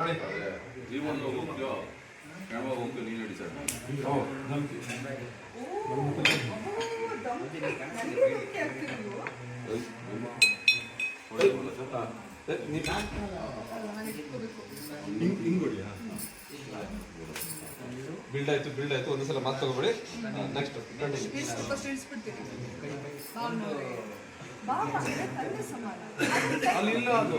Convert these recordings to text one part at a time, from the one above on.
ನೋಡಿ ಜೀವನ ಹೋಗ್ತೀಯೋ ಹೆಣ್ಮಗ ಹೋಗ್ತೀಯೋ ನೀನು ಓ ಧಮ್ಕಿ ಬಿಲ್ಡ್ ಆಯ್ತು ಬಿಲ್ಡ್ ಆಯ್ತು ಒಂದ್ಸಲ ಮಾತು ತಗೋಬೇಡಿ ನೆಕ್ಸ್ಟ್ ಕಂಟಿನ್ಯೂ ಅಲ್ಲಿ ಇಲ್ಲ ಅದು.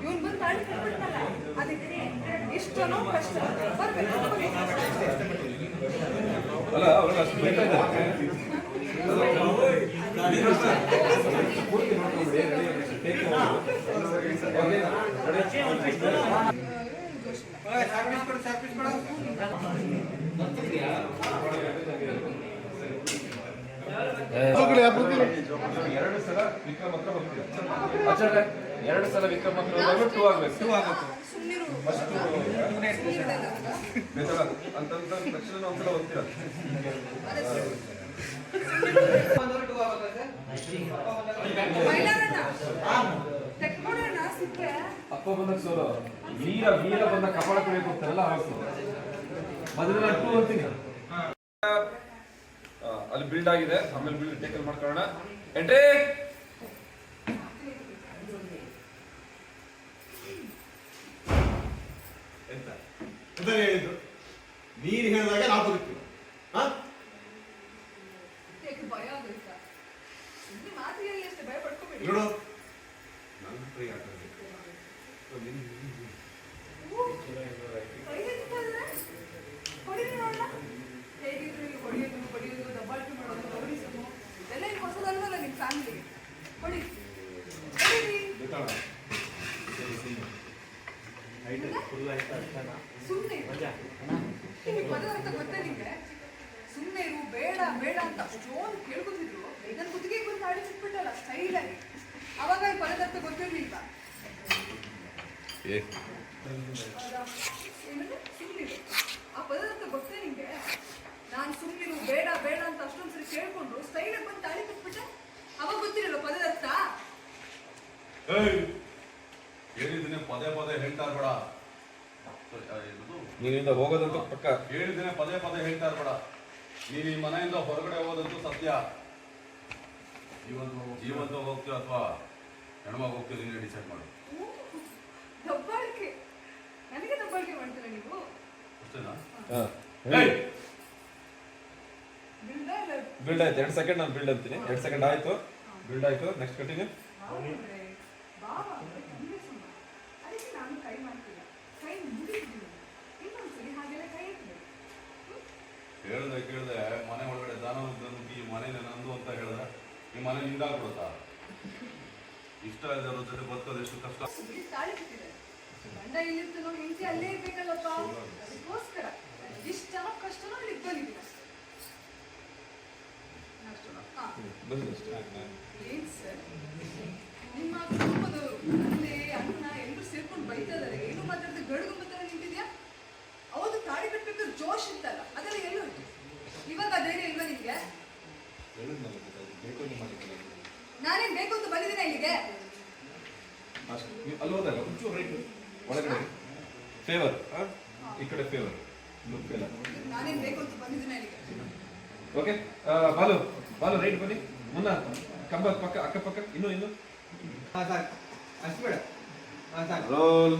ಇವನ್ ಬಂದು ತಾಳಿ ಕಟ್ಬಿಟ್ನಲ್ಲ ಅದಕ್ಕೆ ಇಷ್ಟನೋ ಕಷ್ಟ ಬರ್ಬೇಕು ಅಲ್ಲ ಅವ್ರಿಗೆ ಅಷ್ಟು ಬೈತಾ ಇದ್ದಾರೆ ಪೂರ್ತಿ ಮಾಡ್ಕೊಂಬಿಡಿ ರೆಡಿ ಎರಡು ಸಲ ವಿಕ್ರಮ ಹತ್ರ ಬರ್ತೀವಿ ಆಚಾರ್ಯ ಎರಡು ಸಲ ವಿಕ್ರಮ್ ಟೂ ಆಗ್ಬೇಕು. ಟೂ ಆಗಬೇಕು. ಬೇಸರ ಅಂತಂತ ತಕ್ಷಣ ಒಂದ್ಸಲ ಹೋಗ್ತೀರ ಅಪ್ಪ ಬಂದ ಸೋಲು. ವೀರ ವೀರ ಬಂದ ಕಪಾಳ ಕಡೆ ಹೋಗ್ತಾರಲ್ಲ ಹಾಕು ಮೊದಲ ಟೂ ಅಂತೀನಿ. ಆ, ಅಲ್ಲಿ ಬಿಲ್ಡ್ ಆಗಿದೆ. ಆಮೇಲೆ ಬಿಲ್ಡ್ ಟೇಕಲ್ ಮಾಡ್ಕೊಳ್ಳೋಣ. ಎಂಟ್ರಿ ಎಂತಾನೆ ಹೇಳಿದ್ರು ನೀನು ಹೇಳಿದಾಗ ನಾವು ಬದುಕ್ತೀವಿ ಹಾ? ನನ್ನ ಭಯ ಆಗುತ್ತಾ ಸುಮ್ಮನೆ ಸುಮ್ಮನೆ ಇರು ಬೇಡ ಬೇಡ ಅಂತ ಅಷ್ಟೊಂದು ಕೇಳ್ಕೊತಿದ್ರು. ನನ್ನ ಕುತ್ತಿಗೆ ಬಂದು ತಾಳಿ ಸಿಕ್ಬಿಟ್ಟಲ್ಲ ಸ್ಟೈಲಾಗಿ ಅವಾಗ ಈ? ಏನಂದ್ರೆ ಸುಮ್ನಿರು. ಆ ಪದದರ್ಥ ಗೊತ್ತೇ ನಿಂಗೆ ನಾನು ಸುಮ್ಮನಿರು ಬೇಡ ಬೇಡ ಅಂತ ಅಷ್ಟೊಂದು ಸರಿ ಕೇಳ್ಕೊಂಡು ಸ್ಟೈಲಾಗಿ ಬಂದು ತಾಳಿ ಕಟ್ಬಿಟ್ಟೆ ಅವಾಗ ಗೊತ್ತಿರಲ್ಲ ಪದದರ್ಥ ಹೇಳ್ತಾ ಇರ್ಬೇಡ ನೀನಿಂದ ಹೋಗೋದಂತೂ ಪಕ್ಕ. ಹೇಳಿದ್ರೆ ಪದೇ ಪದೇ ಹೇಳ್ತಾ ಬೇಡ. ನೀನು ಈ ಮನೆಯಿಂದ ಹೊರಗಡೆ ಹೋಗೋದಂತೂ ಸತ್ಯ. ಜೀವಂತ ಹೋಗ್ತೀಯ? ಅಥವಾ ಹೆಣ್ಮಗ ಹೋಗ್ತೀವಿ ನೀನು ಡಿಸೈಡ್ ಮಾಡು. ಬಿಲ್ಡ್ ಆಯ್ತು? ಎರಡು ಸೆಕೆಂಡ್ ನಾನು ಬಿಲ್ಡ್ ಅಂತೀನಿ. ಎರಡು ಸೆಕೆಂಡ್ ಆಯ್ತು. ಬಿಲ್ಡ್ ಆಯ್ತು. ನೆಕ್ಸ್ಟ್ ಕಂಟಿನ್ಯೂ ಹೇಳ್ದೆ ಕೇಳ್ದೆ ಮನೆ ಒಳಗಡೆ ದಾನ ನುಗ್ಗಿ ಈ ಮನೆ ನಂದು ಅಂತ ಹೇಳ್ದೆ ಈ ಮನೆ ನಿಂದಾಗ್ಬಿಡುತ್ತಾ ಇಷ್ಟ ಇದ್ದವ್ರ ಜೊತೆ ಬದುಕೋದು ಎಷ್ಟು ಕಷ್ಟ. ಗಂಡ ಇಲ್ಲಿರ್ತಾನೋ ಹೆಂಡತಿ ಅಲ್ಲೇ ಇರ್ಬೇಕಲ್ಲಪ್ಪ. ಅದಕ್ಕೋಸ್ಕರ ಕಷ್ಟನೋ ಅಲ್ಲಿ ಏನ್ ಸರ್? ನಿಮ್ಮ ಕುಟುಂಬದವರು ಅಂದ್ರೆ ಅಣ್ಣ ಎಲ್ಲರೂ ಸೇರ್ಕೊಂಡು ಬೈತಾ ಇದಾರೆ ಏನು ಮಾತಾಡಿದ್ರೆ ಗಡುಗು ತರ ನಿಂತಿದ್ಯಾ ಅವತ್ತು ತಾಳಿ ಕಟ್ಬೇಕಾದ್ರೆ ಜೋಶ್ ಇತ್ತಲ್ಲ ಅದೆಲ್ಲ ಎಲ್ಲೋಯ್ತು ಇವಾಗ ಧೈರ್ಯ ಇಲ್ವಾ ನಿಮಗೆ? ನಾನೇನ್ ಬೇಕು ಅಂತ ಬಂದಿದ್ದೀನಿ ಇಲ್ಲಿಗೆ? ಅಷ್ಟು ನೀವು ಅಲ್ಲಿ ಹೋದಾಗ ಒಂಚೂರು ರೈಟ್ ಒಳಗಡೆ. ಫೇವರ್ ಈ ಕಡೆ ಫೇವರ್ ಲುಕ್ ಎಲ್ಲ. ನಾನೇನ್ ಬೇಕು ಅಂತ ಬಂದಿದ್ದೀನಿ ಇಲ್ಲಿಗೆ? ಓಕೆ ಬಾಲು ಬಾಲು ರೈಟ್ ಬನ್ನಿ. ಮುನ್ನ ಕಂಬ ಪಕ್ಕ ಅಕ್ಕಪಕ್ಕ ಇನ್ನು ಇನ್ನು. ಹಾ ಸಾಕು. ಅಷ್ಟು ಬೇಡ. ಹಾ ಸಾಕು. Roll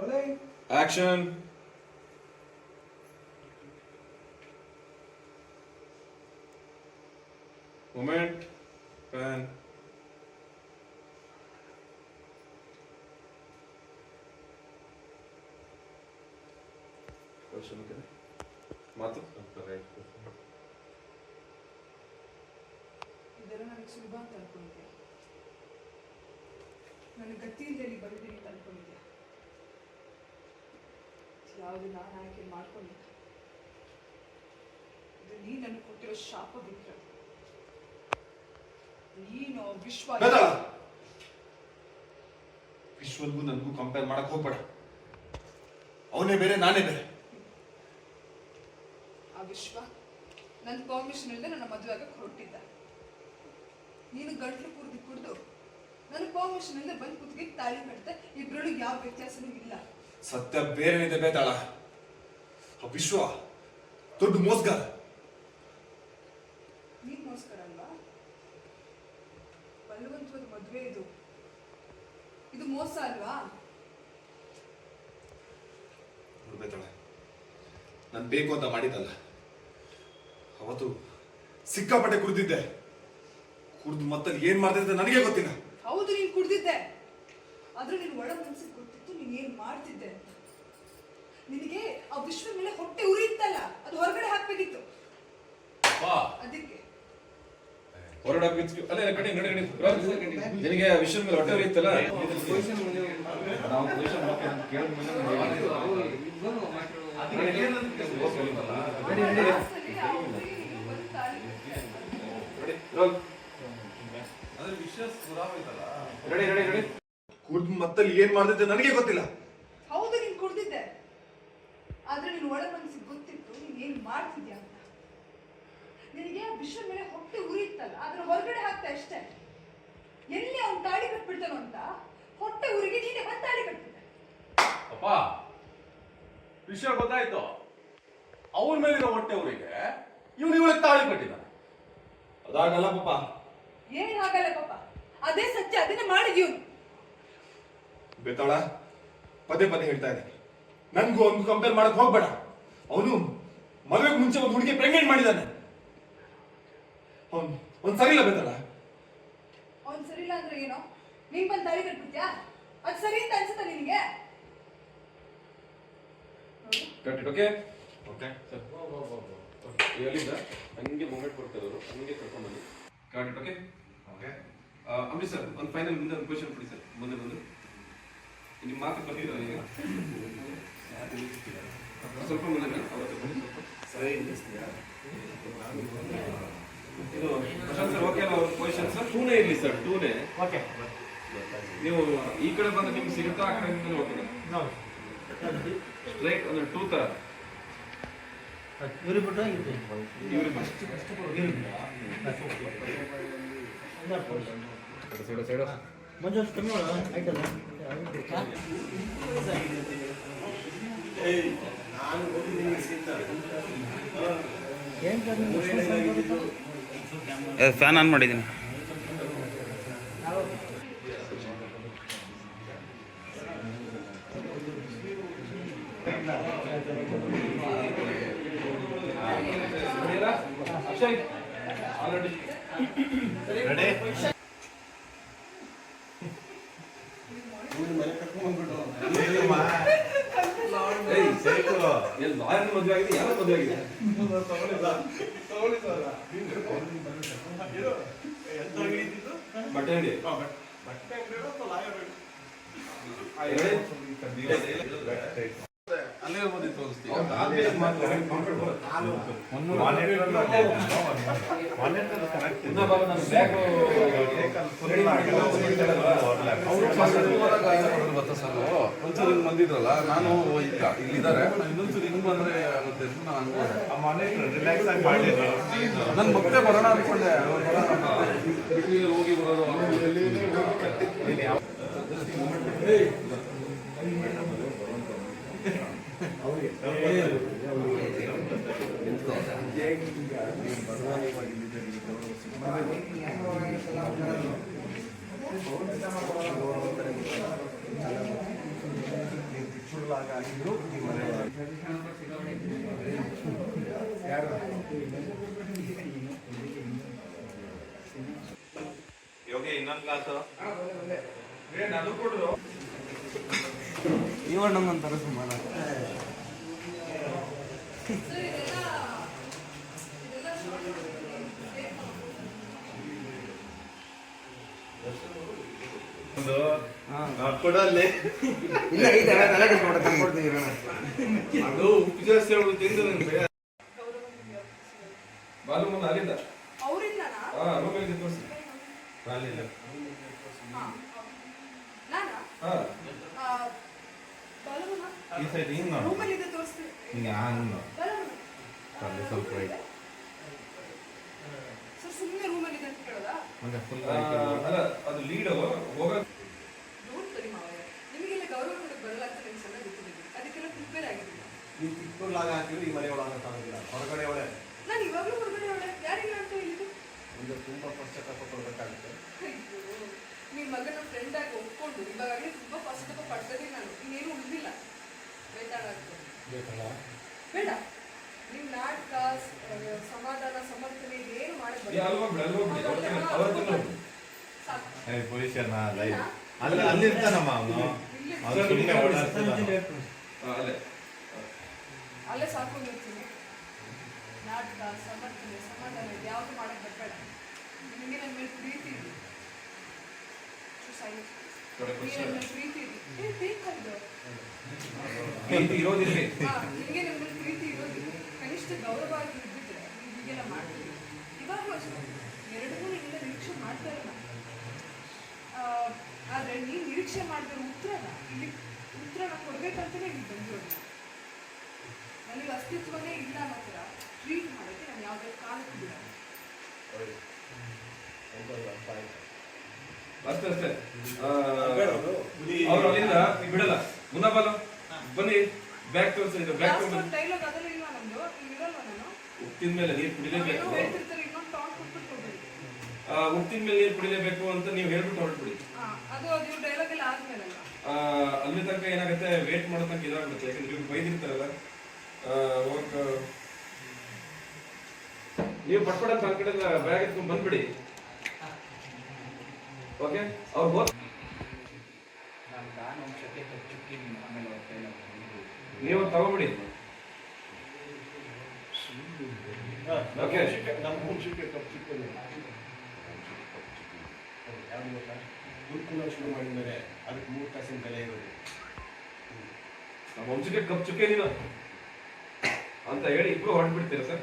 rolling action moment pan ಮಾತು ಇದೆಲ್ಲ ನನಗೆ ಸುಲಭ ಅಂತ ಅನ್ಕೊಂಡಿದ್ಯಾ? ನನಗೆ ಗತಿ ಇಲ್ಲದೆ ಇಲ್ಲಿ ಬಂದಿದ್ದೀನಿ ಅಂತ ಅನ್ಕೊಂಡಿದ್ಯಾ? ಯಾವುದು ನಾನು ಆಯ್ಕೆ ಮಾಡ್ಕೊಂಡು ಇದು ನೀ ನನಗೆ ಕೊಟ್ಟಿರೋ ಶಾಪ ಬಿಟ್ಟರೆ ನೀನು ವಿಶ್ವ ವಿಶ್ವನ್ಗೂ ನನಗೂ ಕಂಪೇರ್ ಮಾಡಕ್ ಹೋಗ್ಬೇಡ. ಅವನೇ ಬೇರೆ ನಾನೇ ಬೇರೆ. ಆ ವಿಶ್ವ ನನ್ನ ಪರ್ಮಿಷನ್ ಇಲ್ಲದೆ ನನ್ನ ಮದುವೆ ಆಗಕ್ಕೆ ಹೊರಟಿದ್ದ. ನೀನು ಗಂಟ್ಲು ಕುಡ್ದು ಕುಡ್ದು ನನ್ನ ಪರ್ಮಿಷನ್ ಇಲ್ಲದೆ ಬಂದು ಕುತ್ತಿಗೆ ತಾಳಿ ಕಟ್ತೆ ಇಬ್ಬರೊಳಗೆ ಯಾವ ವ್ಯತ್ಯಾಸನೂ ಇಲ್ಲ. ಸತ್ಯ ಬೇರೆ ಇದೆ ಬೇತಾಳ. ಆ ವಿಶ್ವ ದೊಡ್ಡ ಮೋಸ್ಗಾರ. ನೀನ್ ಮದುವೆ ಇದು. ಇದು ಮೋಸ ಅಲ್ವಾ? ನಾನು ಬೇಕು ಅಂತ ಮಾಡಿದ್ದಲ್ಲ. ಅವತ್ತು ಸಿಕ್ಕಾಪಟ್ಟೆ ಕುಡ್ದಿದ್ದೆ. ಕುಡ್ದು ಮತ್ತಲ್ಲಿ ಏನ್ ಮಾಡ್ತಿದ್ದೆ ನನಗೆ ಗೊತ್ತಿಲ್ಲ. ಹೌದು ನೀನ್ ಕುಡ್ದಿದ್ದೆ. ಆದ್ರೆ ನೀನ್ ಒಳ ಮನ್ಸಿಗೆ ಗೊತ್ತಿತ್ತು ನೀನ್ ಏನ್ ಮಾಡ್ತಿದ್ದೆ ಅಂತ ನಿನಗೆ ಆ ವಿಶ್ವ ಮೇಲೆ ಹೊಟ್ಟೆ ಉರಿಯುತ್ತಲ್ಲ ಅದು ಹೊರಗಡೆ ಹಾಕ್ಬೇಕಿತ್ತು ಬಾ ಅದಕ್ಕೆ ನಿನಗೆ ವಿಷಯ ಮೇಲೆ ಹೊಟ್ಟೆ ಉರಿಯುತ್ತಲ್ಲ ರೆಡಿ ರೆಡಿ ಬಗ್ಗೆ ಕುಡ್ದು ಮತ್ತಲ್ಲಿ ಏನ್ ಮಾಡ್ತಿದ್ದೆ ನನಗೆ ಗೊತ್ತಿಲ್ಲ. ಹೌದು ನೀನ್ ಕುಡ್ದಿದ್ದೆ. ಆದ್ರೆ ನೀನು ಒಳ ಮನಸ್ಸಿಗೆ ಗೊತ್ತಿತ್ತು ನೀನ್ ಏನ್ ಮಾಡ್ತಿದ್ಯಾ ಅಂತ. ನಿನಗೆ ವಿಷ ವಿಶ್ವ ಮೇಲೆ ಹೊಟ್ಟೆ ಉರಿಯುತ್ತಲ್ಲ ಅದ್ರ ಹೊರಗಡೆ ಹಾಕ್ತಾ ಅಷ್ಟೇ. ಎಲ್ಲಿ ಅವ್ನ ತಾಳಿ ಕಟ್ಬಿಡ್ತಾನೋ ಅಂತ ಹೊಟ್ಟೆ ಉರಿಗೆ ನೀನೆ ಬಂದು ತಾಳಿ ಕಟ್ಬಿಟ್ಟೆ. ಅಪ್ಪ ವಿಷಯ ಗೊತ್ತಾಯ್ತು? ಅವನ ಮೇಲಿನ ಹೊಟ್ಟೆ ಉರಿಗೆ ಇವನು ಇವಳಿಗೆ ತಾಳಿ ಕಟ್ಟಿದ್ದಾನೆ ಅದಾಗಲ್ಲ ಪಾಪ. ಏನ್ ಆಗಲ್ಲ ಪಾಪ. ಅದೇ ಸತ್ಯ ಅದನ್ನೇ ಮಾಡಿದ್ಯು. ಬೇತಾಳ ಪದೇ ಪದೇ ಹೇಳ್ತಾ ಇದ್ದೀನಿ. ನನ್ಗೂ ಅವ್ನಿಗೂ ಕಂಪೇರ್ ಮಾಡಕ್ ಹೋಗ್ಬೇಡ. ಅವನು ಮದುವೆಗೆ ಮುಂಚೆ ಒಂದು ಹುಡುಗಿ ಪ್ರೆಗ್ನೆಂಟ್ ಮಾಡಿದಾನೆ. ಅವನು ಅವ್ನು ಸರಿ ಇಲ್ಲ ಬೇತಾಳ ಅವ್ನು ಸರಿ ಇಲ್ಲ ಅಂದ್ರೆ ಏನೋ? ನೀನ್ ಬಂದ್ ತಾಳಿ ಕಟ್ಬಿಡ್ತೀಯಾ? ಅದು ಸರಿ ಅಂತ ಅನ್ಸುತ್ತಾ ನಿನಗೆ? Cut okay okay sir. ಎಲ್ಲಿಂದ ಹಂಗೆ ಮೂಮೆಂಟ್ ಕೊಡ್ತಾ ಇದ್ರು ಹಂಗೆ ಕರ್ಕೊಂಡು ಬನ್ನಿ. ಕಟ್ಟಿ ಓಕೆ ಓಕೆ ಅಮೃತ್ ಸರ್ ಒಂದು ಫೈನಲ್ ಮುಂದೆ ಒಂದು ಕ್ವಶನ್ ಕೊಡಿ ಸರ್. ಮುಂದೆ ಬಂದು. ನಿಮ್ಮ ಮಾತು ಬಂದಿದ್ದಾರೆ ಈಗ. ಸ್ವಲ್ಪ ಮುಂದೆ ಸರಿ. ಇದು ಪ್ರಶಾಂತ್ ಸರ್ ಓಕೆ ಅವ್ರ ಪೊಸಿಷನ್ ಸರ್ ಟೂನೇ ಇರಲಿ ಸರ್ ಟೂನೇ. ಓಕೆ ನೀವು ಈ ಕಡೆ ಬಂದ್ರೆ ನಿಮ್ಗೆ ಸಿಗುತ್ತಾ ಆ ಕಡೆ ನಿಮ್ಗೆ ಹೋಗ್ತದೆ ಸ್ಟ್ರೈಟ್ ಅಂದ್ರೆ ಟೂ ತರ. ಇವ್ರಿಗೆ ಬಿಟ್ಟು ಇದು ಇವ್ರಿಗೆ ಸೈಡ್ ಸೈಡ್. ಮಂಜು ಅಷ್ಟು ಕಮ್ಮಿ ಐಟಲ್ಲ ಆಯ್ತಲ್ಲ ಫ್ಯಾನ್ ಆನ್ ಮಾಡಿದ್ದೀನಿ. ಮದುವೆ ಆಗಿದೆ? ಯಾರ ಮದುವೆ ಆಗಿದೆ? ಬಟ್ಟೆ ಅಂಗಡಿ. ಅಲ್ಲೇ ಬಂದು ತೋರಿಸ್ತೀವಿ ಬ್ಯಾಗ್ ಒಂಚೂರು ಹಿಂಗೆ ಬಂದಿದ್ರಲ್ಲ, ನಾನು ಈಗ ಇಲ್ಲಿದ್ದಾರೆ. ಇನ್ನೊಂಚೂರು ಹಿಂಗೆ ಬಂದರೆ ಆಗುತ್ತೆ ಅಂತ ನಾನು ಅನ್ಕೊಂಡೆ. ನನ್ನ ಮತ್ತೆ ಬರೋಣ ಅನ್ಕೊಂಡೆ. ಬರೋಣ. ಬಿಟ್ವೀನ್ ಹೋಗಿ ಬರೋದು ಯೋಗಿ ಇನ್ನೊಂದು ಕ್ಲಾಸು ಅದು ಕೊಡ್ರು ಇವಣ್ಣಂತಾರ ಸುಮಾರು ಸರ್ ಇದೆಲ್ಲ ಇದೆಲ್ಲ ಒಂದು ಹಾಂ ಕೊಡಲ್ಲಿ ಇಲ್ಲ ಐತೆ ತಲೆ ಕೆಡ್ಸ್ಕೊಬೇಡ, ತಂದ್ಕೊಡ್ತೀನಿ ಇರೋಣ. ಅದು ಉಪ್ಪು ಜಾಸ್ತಿ ಅವ್ಳು ತಿಂದು ನಿಮ್ಗೆ. ಬಾಲು ಅಲ್ಲಿಂದ ಅವ್ರಿಂದನಾ? ಹಾ ರೂಮಲ್ಲಿ ತೋರಿಸಿ ಹಾ, ನಾನಾ? ಈ ಸೈಡ್ ಹಿಂಗ್ ನೋಡು ತೋರಿಸ್ತೀನಿ. ಹಿಂಗೆ ಹಂಗ್ ಸ್ವಲ್ಪ right. ಸರ್ ಸುಮ್ಮನೆ ಅಂತ ಕೇಳೋದಾ ಫುಲ್ ಅಲ್ಲ ಅದು ಲೀಡ್ ಹೋಗ ಬರಲ್ಲ ಅಂತ ನಂಗೆ ಚೆನ್ನಾಗಿ ಗೊತ್ತಿದೆ ಅದಕ್ಕೆಲ್ಲ ಪ್ರಿಪೇರ್ ಆಗಿದ್ದೀನಿ ನೀವು ಚಿಕ್ಕಲಾಗ ಹಾಕಿದ್ರೆ ಈ ಮನೆ ಒಳಗೆ ಕಾಣೋದಿಲ್ಲ ಹೊರಗಡೆ ಒಳ್ಳೆ. ನಾನು ಇವಾಗಲೂ ಹೊರಗಡೆ ಅವಳೆ ಯಾರಿಲ್ಲ ಅಂತ ಹೇಳಿದ್ದು? ಒಂದು ತುಂಬಾ ಪಶ್ಚಾತ್ತಾಪ ಪಡ್ಬೇಕಾಗುತ್ತೆ ಅಯ್ಯೋ. ನಿಮ್ಮ ಮಗನ ಫ್ರೆಂಡ್ ಆಗಿ ಒಪ್ಕೊಂಡು ಇವಾಗಲೇ ತುಂಬಾ ಪಶ್ಚಾತ್ತಾಪ ಪಡ್ತದೆ ನಾನು. ಇನ್ನೇನು ಉಳಿದಿಲ್ಲ. ಬೇತಾಳ ಬೇಕಲ್ಲ? ಬೇಡ. ನಿಮ್ ನಾಟಕ ಸಮಾಧಾನ ಸಮರ್ಥನೆ ಏನು ಹೋಗ್ಬಿಡಿ. ಸಾಕು. ಅಲ್ಲಿ ಅಲ್ಲಿರ್ತಾನಮ್ಮ ಅವನು. ಇಲ್ಲಿ ಸುಮ್ಮನೆ ಅಲ್ಲೇ. ಅಲ್ಲೇ ಸಾಕೊಂಡಿರ್ತೀನಿ ನಾಟಕ ಸಮರ್ಥನೆ ಸಮಾಧಾನ ಯಾವುದು ಮಾಡಕ್ ಬರ್ಬೇಡ ನಿಮಗೆ ನನ್ನ ಮೇಲೆ ಪ್ರೀತಿ ಇದೆ. ಪ್ರೀತಿ ಇದೆ. ಪ್ರೀತಿ ಇರೋದಿಲ್ಲಿ ಹಾ, ನಿಮಗೆ ನನ್ನ ಮೇಲೆ ಪ್ರೀತಿ ಇರೋದಿಲ್ಲ. ಕನಿಷ್ಠ ಗೌರವ ಆಗಿ ಇದ್ದಿದ್ರೆ ನೀವು ಹೀಗೆಲ್ಲ ಮಾಡ್ತೀರಿ? ಇವಾಗಲೂ ಅಷ್ಟೇ. ಎರಡನ್ನೂ ನಿನ್ನಿಂದ ನಿರೀಕ್ಷೆ ಮಾಡ್ತಾ ಇಲ್ಲ. ಆ, ಆದ್ರೆ ನೀನು ನಿರೀಕ್ಷೆ ಮಾಡಿದ್ರೆ ಉತ್ತರನ ಇಲ್ಲಿ ಉತ್ತರನ ಕೊಡ್ಬೇಕಂತಲೇ ಇಲ್ಲಿ ಬಂದಿರೋದು ನನಗೆ ಅಸ್ತಿತ್ವನೇ ಇಲ್ಲ ಅನ್ನೋ ಥರ ಟ್ರೀಟ್ ಮಾಡೋಕ್ಕೆ ನಾನು ಯಾವುದೇ ಕಾಲಕ್ಕೆ ಬಿಡಲ್ಲ. ಅಷ್ಟೇ ಅಷ್ಟೇ. ಅವ್ರು ಅಲ್ಲಿಂದ ಬಿಡಲ್ಲ. ಮುನ್ನ ಬಾಲು. ಬನ್ನಿ. ಬ್ಯಾಕ್ ಬ್ಯಾಕ್ ಡೈಲಾಗ್ ಅದೆಲ್ಲ ಇಲ್ವಾ ನಮ್ದು? ಇಲ್ಲಿ ಇರಲ್ವಾ ನಾನು? ಉಪ್ಪಿನ ಮೇಲೆ ನೀರು ಕುಡಿಲೇಬೇಕು ಏನೋ ಹೇಳ್ತಿರ್ತಾರೆ ಇನ್ನೊಂದು ಟಾಕ್ ಕೊಟ್ಬಿಟ್ಟು ಹೋಗ್ಬೇಡಿ ಆ, ಉಪ್ಪಿನ ಮೇಲೆ ನೀರು ಕುಡಿಲೇಬೇಕು ಅಂತ ನೀವು ಹೇಳ್ಬಿಟ್ಟು ಹೊರಟ್ಬಿಡಿ. ಅಲ್ಲಿ ತನಕ ಏನಾಗುತ್ತೆ ವೇಟ್ ಮಾಡೋ ತನಕ ಇದಾಗ್ಬಿಡುತ್ತೆ. ಯಾಕಂದ್ರೆ ಇವ್ರು ಬೈದಿರ್ತಾರಲ್ಲ. ನೀವು ಪಟ್ಪಡ ನನ್ನ ಕಡೆ ಬ್ಯಾಗ್ ಎತ್ಕೊಂಡು ಬಂದ್ಬಿಡಿ. ಓಕೆ ಅವ್ರು ಹೋದ್ ನೀವು ತಗೋಬಿಡಿ. ಓಕೆ ನಮ್ಮ ಗೊತ್ತಾ ಗುರುಕುಲ ಶುರು ಮಾಡಿದ್ಮೇಲೆ ಅದಕ್ಕೆ ಮೂರು ತಾಸಿನ ಬೆಲೆ ಇರೋದು. ನಮ್ಮ ವಂಶಕ್ಕೆ ಕಪ್ ಚುಕ್ಕೆ ನೀನು. ಅಂತ ಹೇಳಿ ಇಬ್ರು ಹೊರಟ್ಬಿಡ್ತೀರಾ ಸರ್?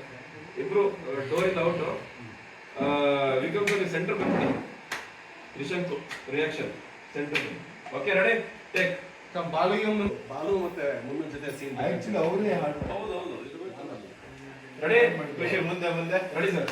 ಇಬ್ರು ಡೋರ್ ಇಂದ ಔಟ್ ವಿಕ್ರಮ್ ಸೆಂಟರ್ ಬಂದ್ಬಿಡಿ ರಿಶಂಕು reaction center okay ready take Balu Balu ಮತ್ತೆ ಮುಂದಿನ ಜೊತೆ ಸೀನ್ ಆಕ್ಚುಲಿ ಅವರೇ ಹಾಡು. ರೆಡಿ ಮುಂದೆ ಮುಂದೆ. Ready sir